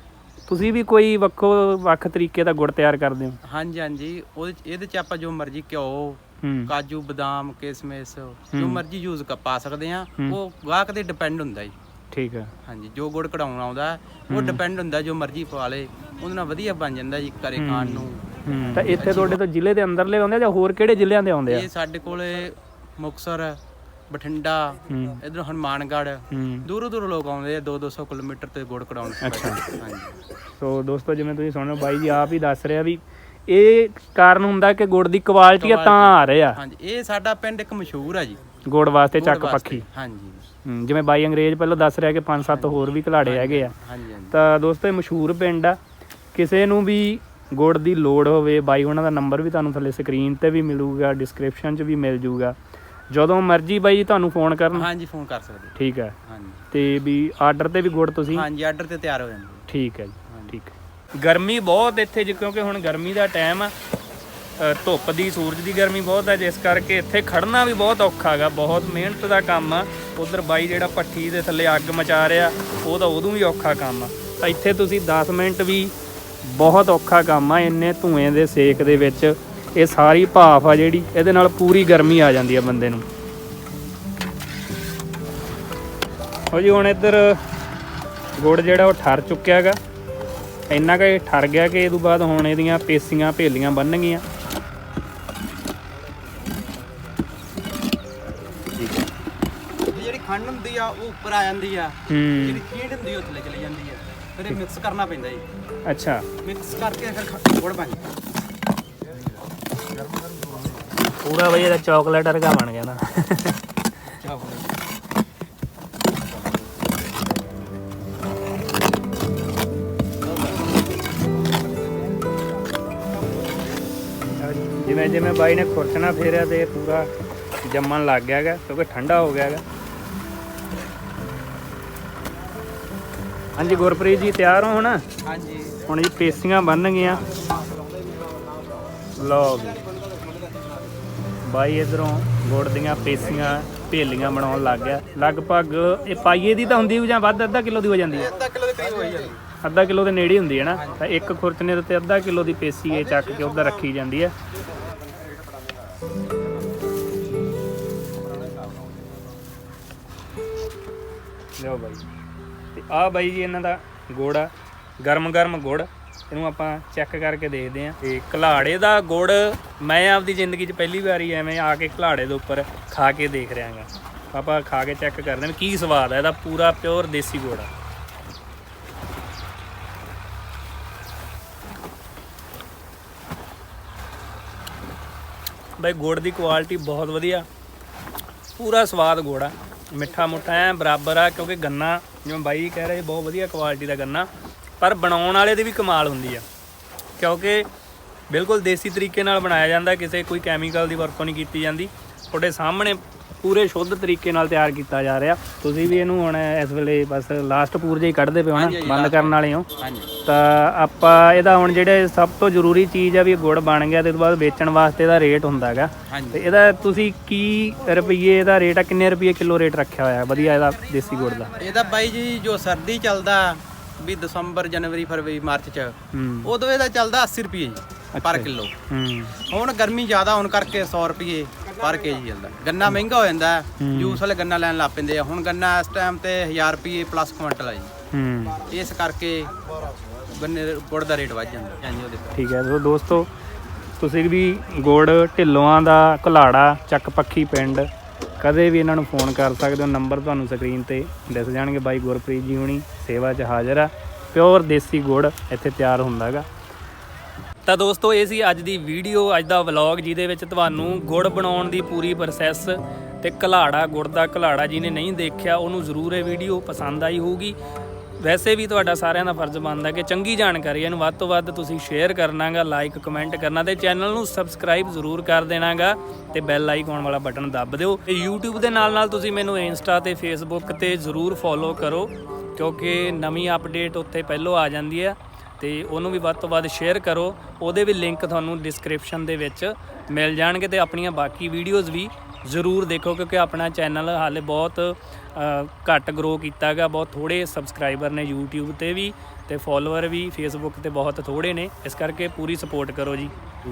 ਤੁਸੀਂ ਵੀ ਕੋਈ ਵੱਖੋ ਵੱਖ ਤਰੀਕੇ ਦਾ ਗੁੜ ਤਿਆਰ ਕਰਦੇ ਹੋ?
ਹਾਂਜੀ ਹਾਂਜੀ। ਉਹਦੇ ਚ- ਇਹਦੇ ਚ ਆਪਾਂ ਜੋ ਮਰਜ਼ੀ ਘਿਓ ਕਾਜੂ ਬਦਾਮ ਕਿਸਮਿਸ ਜੋ ਮਰਜ਼ੀ ਯੂਜ਼ ਪਾ ਸਕਦੇ ਆ ਉਹ ਗਾਹਕ ਤੇ ਡਿਪੈਂਡ ਹੁੰਦਾ ਜੀ।
ਠੀਕ ਹੈ।
ਹਾਂਜੀ ਜੋ ਗੁੜ ਕਢਾਉਣ ਆਉਂਦਾ ਉਹ ਡਿਪੈਂਡ ਹੁੰਦਾ ਜੋ ਮਰਜ਼ੀ ਪਾ ਲੇ ਉਹਦੇ ਨਾਲ ਵਧੀਆ ਬਣ ਜਾਂਦਾ ਜੀ ਘਰੇ ਖਾਣ ਨੂੰ।
ਤਾਂ ਇੱਥੇ ਤੁਹਾਡੇ ਤੋਂ ਜ਼ਿਲ੍ਹੇ ਦੇ ਅੰਦਰਲੇ ਆਉਂਦੇ ਆ ਜਾਂ ਹੋਰ ਕਿਹੜੇ ਜ਼ਿਲ੍ਹਿਆਂ ਦੇ ਆਉਂਦੇ ਆ?
ਇਹ ਸਾਡੇ ਕੋਲੇ ਮੁਕਸਰ ਬਠਿੰਡਾ ਇਧਰ ਹਨੂਮਾਨਗੜ੍ਹ ਦੂਰੋਂ ਦੂਰੋਂ ਲੋਕ ਆਉਂਦੇ ਆ 2-200 ਕਿਲੋਮੀਟਰ ਤੇ ਗੁੜ ਕਢਾਉਣ ਹਾਂਜੀ।
ਸੋ ਦੋਸਤੋ ਜਿਵੇਂ ਤੁਸੀਂ ਸੁਣੋ ਬਾਈ ਜੀ ਆਪ ਹੀ ਦੱਸ ਰਿਹਾ ਵੀ ਇਹ ਕਾਰਨ ਹੁੰਦਾ ਕਿ ਗੁੜ ਦੀ ਕੁਆਲਿਟੀ ਤਾਂ ਆ ਰਹੇ। ਆ
ਹਾਂਜੀ ਇਹ ਸਾਡਾ ਪਿੰਡ ਇੱਕ ਮਸ਼ਹੂਰ ਆ ਜੀ।
ਗੁੜ ਵਾਸਤੇ ਚੱਕ। ਪੱਖੀ।
ਹਾਂਜੀ।
ਜਿਵੇਂ ਬਾਈ ਅੰਗਰੇਜ਼ ਪਹਿਲਾਂ ਦੱਸ ਰਿਹਾ ਕਿ ਪੰਜ ਸੱਤ ਹੋਰ ਵੀ ਘਲਾੜੇ ਹੈਗੇ ਆ।
ਹਾਂਜੀ ਹਾਂਜੀ।
ਤਾਂ ਦੋਸਤੋ ਇਹ ਮਸ਼ਹੂਰ ਪਿੰਡ ਆ। ਕਿਸੇ ਨੂੰ ਵੀ ਗੁੜ ਦੀ ਲੋੜ ਹੋਵੇ ਬਾਈ ਉਹਨਾਂ ਦਾ ਨੰਬਰ ਵੀ ਤੁਹਾਨੂੰ ਥੱਲੇ ਸਕਰੀਨ ਤੇ ਵੀ ਮਿਲੂਗਾ ਡਿਸਕ੍ਰਿਪਸ਼ਨ 'ਚ ਵੀ ਮਿਲ ਜੂਗਾ। ਜਦੋਂ ਮਰਜ਼ੀ ਬਾਈ ਜੀ ਤੁਹਾਨੂੰ ਫੋਨ ਕਰਨ।
ਹਾਂਜੀ ਫੋਨ ਕਰ ਸਕਦੇ।
ਠੀਕ ਹੈ
ਹਾਂਜੀ।
ਤੇ ਵੀ ਆਰਡਰ ਤੇ ਵੀ ਗੁੜ ਤੁਸੀਂ?
ਹਾਂਜੀ ਆਰਡਰ ਤੇ ਤਿਆਰ ਹੋ ਜਾਂਦੇ।
ਠੀਕ ਹੈ ਜੀ ਠੀਕ ਹੈ ਗਰਮੀ ਬਹੁਤ ਇੱਥੇ ਜੀ ਕਿਉਂਕਿ ਹੁਣ ਗਰਮੀ ਦਾ ਟਾਈਮ ਆ। ਧੁੱਪ ਦੀ, ਸੂਰਜ ਦੀ ਗਰਮੀ ਬਹੁਤ ਹੈ, ਜਿਸ ਕਰਕੇ ਇੱਥੇ ਖੜਨਾ ਵੀ ਬਹੁਤ ਔਖਾ ਹੈਗਾ, ਬਹੁਤ ਮਿਹਨਤ ਦਾ ਕੰਮ ਆ। ਉਧਰ ਬਾਈ ਜਿਹੜਾ ਭੱਠੀ ਦੇ ਥੱਲੇ ਅੱਗ ਮਚਾ ਰਿਹਾ ਉਹ ਤਾਂ ਉਦੋਂ ਵੀ ਔਖਾ ਕੰਮ ਆ। ਤਾਂ ਇੱਥੇ ਤੁਸੀਂ 10 ਮਿੰਟ ਵੀ ਬਹੁਤ ਔਖਾ ਕੰਮ ਆ, ਇੰਨੇ ਧੂਏ ਦੇ ਸੇਕ ਦੇ ਵਿੱਚ। ਇਹ ਸਾਰੀ ਭਾਫ ਆ ਜਿਹੜੀ, ਇਹਦੇ ਨਾਲ ਪੂਰੀ ਗਰਮੀ ਆ ਜਾਂਦੀ ਆ ਬੰਦੇ ਨੂੰ। ਹੋ ਜੀ, ਹੁਣ ਇੱਧਰ ਗੁੜ ਜਿਹੜਾ ਉਹ ਠਰ ਚੁੱਕਿਆ ਹੈਗਾ। ਇੰਨਾ ਕੁ ਠਰ ਗਿਆ ਕਿ ਇਹ ਤੋਂ ਬਾਅਦ ਹੁਣ ਇਹਦੀਆਂ ਪੇਸੀਆਂ, ਭੇਲੀਆਂ ਬੰਨਣਗੀਆਂ
ਗਈਆਂ ਜਿਹੜੀ ਖੰਡ ਹੁੰਦੀ ਆ ਉਹ ਉੱਪਰ ਆ ਜਾਂਦੀ ਆ।
ਹੂੰ।
ਜਿਹੜੀ ਖੀਂਡ ਹੁੰਦੀ ਉਹ ਥੱਲੇ ਚਲੀ ਜਾਂਦੀ ਆ। ਫਿਰ ਇਹ ਮਿਕਸ ਕਰਨਾ ਪੈਂਦਾ ਜੀ।
ਅੱਛਾ।
ਮਿਕਸ ਕਰਕੇ ਫਿਰ ਗੁੜ ਬਣ ਜਾਂਦਾ।
ਪੂਰਾ ਬਈ ਇਹਦਾ ਚਾਕਲੇਟ ਵਰਗਾ ਬਣ ਗਿਆ ਨਾ। ਜਿਵੇਂ ਜਿਵੇਂ ਬਾਈ ਨੇ ਖੁਰਚਣਾ ਫੇਰਿਆ ਤੇ ਇਹ ਪੂਰਾ ਜੰਮਣ ਲੱਗ ਗਿਆ ਹੈਗਾ ਕਿਉਂਕਿ ਠੰਡਾ ਹੋ ਗਿਆ ਹਾਂਜੀ ਗੁਰਪ੍ਰੀਤ ਜੀ ਤਿਆਰ ਹੋ ਹੁਣ?
ਹਾਂਜੀ।
ਹੁਣ ਜੀ ਪੇਸੀਆਂ ਬੰਨ ਗਈਆਂ ਲਓ ਵੀ ਬਾਈ ਇਧਰੋਂ ਗੁੜ ਦੀਆਂ ਪੇਸੀਆਂ ਭੇਲੀਆਂ ਬਣਾਉਣ ਲੱਗ ਗਿਆ। ਲਗਭਗ ਇਹ ਪਾਈਏ ਦੀ ਤਾਂ ਹੁੰਦੀ ਜਾਂ ਵੱਧ ਅੱਧਾ ਕਿਲੋ ਦੀ ਹੋ ਜਾਂਦੀ ਹੈ?
ਅੱਧਾ ਕਿਲੋ ਦੇ ਕਰੀਬ ਹੋਈ ਜਾਂਦੀ।
ਅੱਧਾ ਕਿਲੋ ਦੇ ਨੇੜੇ ਹੁੰਦੀ ਹੈ ਨਾ? ਤਾਂ ਇੱਕ ਖੁਰਚਨੇ ਦੇ ਉੱਤੇ ਅੱਧਾ ਕਿਲੋ ਦੀ ਪੇਸੀ ਇਹ ਚੱਕ ਕੇ ਉੱਧਰ ਰੱਖੀ ਜਾਂਦੀ ਹੈ। ਲਿਓ ਬਾਈ ਆ ਬਾਈ ਜੀ ਇਹਨਾਂ ਦਾ ਗੁੜ ਆ। ਗਰਮ ਗਰਮ ਗੁੜ। ਇਹਨੂੰ ਆਪਾਂ ਚੈੱਕ ਕਰਕੇ ਦੇਖਦੇ ਆਂ ਤੇ ਘਲਾੜੇ ਦਾ ਗੁੜ ਮੈਂ ਆਪਦੀ ਜ਼ਿੰਦਗੀ 'ਚ ਪਹਿਲੀ ਵਾਰੀ ਐਵੇਂ ਆ ਕੇ ਘਲਾੜੇ ਦੇ ਉੱਪਰ ਖਾ ਕੇ ਦੇਖ ਰਿਹਾਗਾ ਆਪਾਂ ਖਾ ਕੇ ਚੈੱਕ ਕਰਦੇ ਹਾਂ ਕੀ ਸਵਾਦ ਹੈ ਇਹਦਾ ਪੂਰਾ ਪਿਓਰ ਦੇਸੀ ਗੁੜ ਆ। ਬਈ ਗੁੜ ਦੀ ਕੁਆਲਿਟੀ ਬਹੁਤ ਵਧੀਆ। ਪੂਰਾ ਸਵਾਦ ਗੁੜ ਆ। ਮਿੱਠਾ ਮੁੱਠਾ ਐ ਬਰਾਬਰ ਆ ਕਿਉਂਕਿ ਗੰਨਾ ਜਿਵੇਂ ਬਾਈ ਕਹਿ ਰਹੇ ਬਹੁਤ ਵਧੀਆ ਕੁਆਲਿਟੀ ਦਾ ਗੰਨਾ, ਪਰ ਬਣਾਉਣ ਵਾਲੇ ਦੀ ਵੀ ਕਮਾਲ ਹੁੰਦੀ ਆ। ਕਿਉਂਕਿ ਬਿਲਕੁਲ ਦੇਸੀ ਤਰੀਕੇ ਨਾਲ ਬਣਾਇਆ ਜਾਂਦਾ, ਕਿਸੇ ਕੋਈ ਕੈਮੀਕਲ ਦੀ ਵਰਤੋਂ ਨਹੀਂ ਕੀਤੀ ਜਾਂਦੀ। ਤੁਹਾਡੇ ਸਾਹਮਣੇ ਪੂਰੇ ਸ਼ੁੱਧ ਤਰੀਕੇ ਨਾਲ ਤਿਆਰ ਕੀਤਾ ਜਾ ਰਿਹਾ। ਤੁਸੀਂ ਵੀ ਇਹਨੂੰ ਹੁਣ ਇਸ ਵੇਲੇ ਬਸ ਲਾਸਟ ਪੂਰਜੇ ਹੀ ਕੱਢਦੇ ਪਿਓ ਨਾ ਬੰਦ ਕਰਨ ਵਾਲੇ ਹੋ। ਤਾਂ ਆਪਾਂ ਇਹਦਾ ਹੁਣ ਜਿਹੜੇ ਸਭ ਤੋਂ ਜ਼ਰੂਰੀ ਚੀਜ਼ ਆ ਵੀ ਗੁੜ ਬਣ ਗਿਆ ਤੇ ਉਸ ਤੋਂ ਬਾਅਦ ਵੇਚਣ ਵਾਸਤੇ ਇਹਦਾ ਰੇਟ ਹੁੰਦਾ ਹੈਗਾ। ਤੇ ਇਹਦਾ ਤੁਸੀਂ ਕੀ ਰੁਪਈਏ ਦਾ ਰੇਟ ਆ ਕਿੰਨੇ ਰੁਪਈਏ ਕਿਲੋ ਰੇਟ ਰੱਖਿਆ ਹੋਇਆ? ਵਧੀਆ ਇਹਦਾ ਦੇਸੀ ਗੁੜ ਦਾ।
ਇਹਦਾ ਬਾਈ ਜੀ ਜੋ ਸਰਦੀ ਚੱਲਦਾ ਵੀ ਦਸੰਬਰ ਜਨਵਰੀ ਫਰਵਰੀ ਮਾਰਚ ਚ
ਹੂੰ।
ਉਦੋਂ ਇਹਦਾ ਚੱਲਦਾ 80 ਰੁਪਏ ਜੀ ਪਰ ਕਿਲੋ।
ਹੂੰ।
ਹੁਣ ਗਰਮੀ ਜ਼ਿਆਦਾ ਹੋਣ ਕਰਕੇ 100 ਰੁਪਏ ਪਰ ਕੇਜੀ ਚੱਲਦਾ ਗੰਨਾ ਮਹਿੰਗਾ ਹੋ ਜਾਂਦਾ ਹੈ। ਜੂਸ ਵਾਲੇ ਗੰਨਾ ਲੈਣ ਲੱਗ ਪੈਂਦੇ ਆ। ਹੁਣ ਗੰਨਾ ਇਸ ਟਾਈਮ ਤੇ 1000 ਰੁਪਏ ਪਲੱਸ ਕੁਇੰਟਲ ਆ ਜੀ।
ਹੂੰ।
ਇਸ ਕਰਕੇ ਗੰਨੇ ਦੇ ਗੁੜ ਦਾ ਰੇਟ ਵੱਧ ਜਾਂਦਾ। ਹਾਂਜੀ ਉਹਦੇ
ਠੀਕ ਹੈ ਸੋ ਦੋਸਤੋ ਤੁਸੀਂ ਵੀ ਗੁੜ ਢਿੱਲੋਆਂ ਦਾ ਘਲਾੜਾ ਚੱਕ ਪੱਖੀ ਪਿੰਡ ਕਦੇ ਵੀ ਇਹਨਾਂ ਨੂੰ ਫੋਨ ਕਰ ਸਕਦੇ ਹੋ। ਨੰਬਰ ਤੁਹਾਨੂੰ ਸਕਰੀਨ ਤੇ ਦਿਸ ਜਾਣਗੇ। ਬਾਈ ਗੁਰਪ੍ਰੀਤ ਜੀ ਹੁਣੀ ਸੇਵਾ 'ਚ ਹਾਜ਼ਰ ਆ। ਪਿਓਰ ਦੇਸੀ ਗੁੜ ਇੱਥੇ ਤਿਆਰ ਹੁੰਦਾ ਹੈਗਾ ਤਾਂ ਦੋਸਤੋ, ਇਹ ਸੀ ਅੱਜ ਦੀ ਵੀਡੀਓ, ਅੱਜ ਦਾ ਵਲੌਗ ਜਿਹਦੇ ਵਿੱਚ ਤੁਹਾਨੂੰ ਗੁੜ ਬਣਾਉਣ ਦੀ ਪੂਰੀ ਪ੍ਰੋਸੈਸ ਤੇ ਘਲਾੜਾ, ਗੁੜ ਦਾ ਘਲਾੜਾ ਜਿਹਨੇ ਨਹੀਂ ਦੇਖਿਆ, ਉਹਨੂੰ ਜ਼ਰੂਰ ਇਹ ਵੀਡੀਓ ਪਸੰਦ ਆਈ ਹੋਊਗੀ। ਵੈਸੇ ਵੀ ਤੁਹਾਡਾ ਸਾਰਿਆਂ ਦਾ ਫਰਜ਼ ਬਣਦਾ ਕਿ ਚੰਗੀ ਜਾਣਕਾਰੀ ਇਹਨੂੰ ਵੱਧ ਤੋਂ ਵੱਧ ਤੁਸੀਂ ਸ਼ੇਅਰ ਕਰਨਾਗਾ ਲਾਈਕ ਕਮੈਂਟ ਕਰਨਾ ਤੇ ਚੈਨਲ ਨੂੰ ਸਬਸਕ੍ਰਾਈਬ ਜ਼ਰੂਰ ਕਰ ਦੇਣਾਗਾ ਤੇ ਬੈਲ ਆਈਕਨ ਵਾਲਾ ਬਟਨ ਦੱਬ ਦਿਓ। ਤੇ YouTube ਦੇ ਨਾਲ ਨਾਲ ਤੁਸੀਂ ਮੈਨੂੰ ਇੰਸਟਾ ਤੇ Facebook ਤੇ ਜ਼ਰੂਰ ਫੋਲੋ ਕਰੋ, ਕਿਉਂਕਿ ਨਵੀਂ ਅਪਡੇਟ ਉੱਥੇ ਪਹਿਲੋਂ ਆ ਜਾਂਦੀ ਹੈ। ਤੇ ਉਹਨੂੰ ਵੀ ਵੱਧ ਤੋਂ ਵੱਧ ਸ਼ੇਅਰ ਕਰੋ। ਉਹਦੇ ਵੀ ਲਿੰਕ ਤੁਹਾਨੂੰ ਡਿਸਕ੍ਰਿਪਸ਼ਨ ਦੇ ਵਿੱਚ ਮਿਲ ਜਾਣਗੇ ਤੇ ਆਪਣੀਆਂ ਬਾਕੀ ਵੀਡੀਓਜ਼ ਵੀ ਜ਼ਰੂਰ ਦੇਖੋ ਕਿਉਂਕਿ ਆਪਣਾ ਚੈਨਲ ਹਾਲੇ ਬਹੁਤ ਘੱਟ ਗਰੋ ਕੀਤਾਗਾ, ਬਹੁਤ ਥੋੜੇ ਸਬਸਕ੍ਰਾਈਬਰ ਨੇ YouTube ਤੇ ਵੀ ਤੇ ਫੋਲੋਅਰ ਵੀ, Facebook ਤੇ ਬਹੁਤ ਥੋੜੇ ਨੇ। ਇਸ ਕਰਕੇ ਪੂਰੀ ਸਪੋਰਟ ਕਰੋ ਜੀ।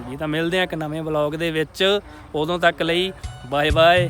ਜੀ ਤਾਂ ਮਿਲਦੇ ਆ ਇੱਕ ਨਵੇਂ ਵਲੌਗ ਦੇ ਵਿੱਚ। ਉਦੋਂ ਤੱਕ ਲਈ ਬਾਏ ਬਾਏ